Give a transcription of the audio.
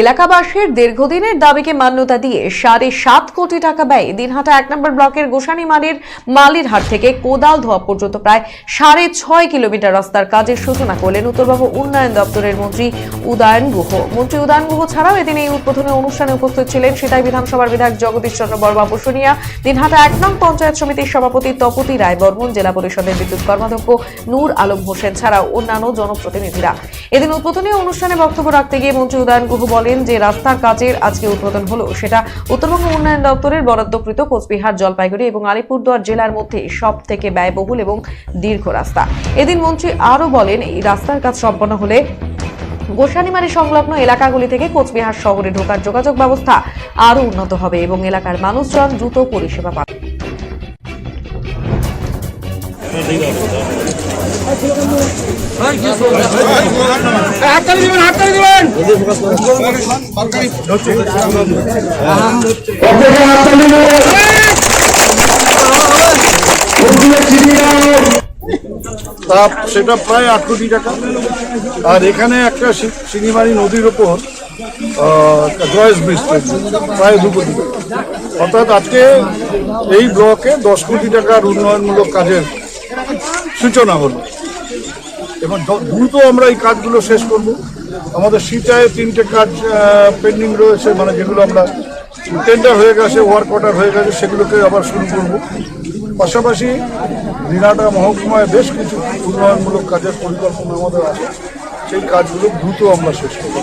এলাকাবাসীর দীর্ঘদিনের দাবিকে মান্যতা দিয়ে সাড়ে সাত কোটি টাকা ব্যয়ে দিনহাটা এক নম্বর ব্লকের গোসানি মালির মালির হাট থেকে কোদাল ধোয়া পর্যন্ত প্রায় সাড়ে ছয় কিলোমিটার রাস্তার কাজের সূচনা করলেন উত্তরবঙ্গ উন্নয়ন দপ্তরের মন্ত্রী উদয়ন গুহ। মন্ত্রী উদয়ন গুহ ছাড়াও এদিন এই উদ্বোধনী অনুষ্ঠানে উপস্থিত ছিলেন সেটাই বিধানসভার বিধায়ক জগদীশ চন্দ্র বর্মা। বসুনিয়া, দিনহাটা এক নং পঞ্চায়েত সমিতির সভাপতি তপতি রায় বর্মন জেলা পরিষদের বিদ্যুৎ কর্মাধ্যক্ষ নূর আলম হোসেন ছাড়াও অন্যান্য জনপ্রতিনিধিরা। এদিন উদ্বোধনী অনুষ্ঠানে বক্তব্য রাখতে গিয়ে মন্ত্রী উদয়ন গুহ বলেন যে রাস্তার কাজের আজকে উদ্বোধন হলো। সেটা উত্তরবঙ্গ উন্নয়ন দপ্তরের বরাদ্দকৃত কোচবিহার জলপাইগুড়ি এবং আলিপুরদুয়ার জেলার মধ্যে সব থেকে ব্যয়বহুল এবং দীর্ঘ রাস্তা। এদিন মন্ত্রী আরও বলেন, এই রাস্তার কাজ সম্পন্ন হলে গোসানিমারি সংলগ্ন এলাকাগুলি থেকে কোচবিহার শহরে ঢোকার যোগাযোগ ব্যবস্থা আরও উন্নত হবে এবং এলাকার মানুষজন দ্রুত পরিষেবা পাবে। সেটা প্রায় আট কোটি টাকা। আর এখানে একটা শিঙিমারি নদীর ওপর জয়েস ব্রিজ প্রায় দু কোটি অর্থাৎ আজকে এই ব্লকে দশ কোটি টাকার উন্নয়নমূলক কাজের সূচনা হলো। এবং দ্রুত আমরা এই কাজগুলো শেষ করব। আমাদের সিটায় তিনটে কাজ পেন্ডিং রয়েছে মানে যেগুলো আমরা টেন্ডার হয়ে গেছে ওয়ার্ক অর্ডার হয়ে গেছে, সেগুলোকে আবার শুরু করব। পাশাপাশি দিনাটা মহকুমায় বেশ কিছু উন্নয়নমূলক কাজের পরিকল্পনা আমাদের আছে। সেই কাজগুলো দ্রুত আমরা শেষ করব।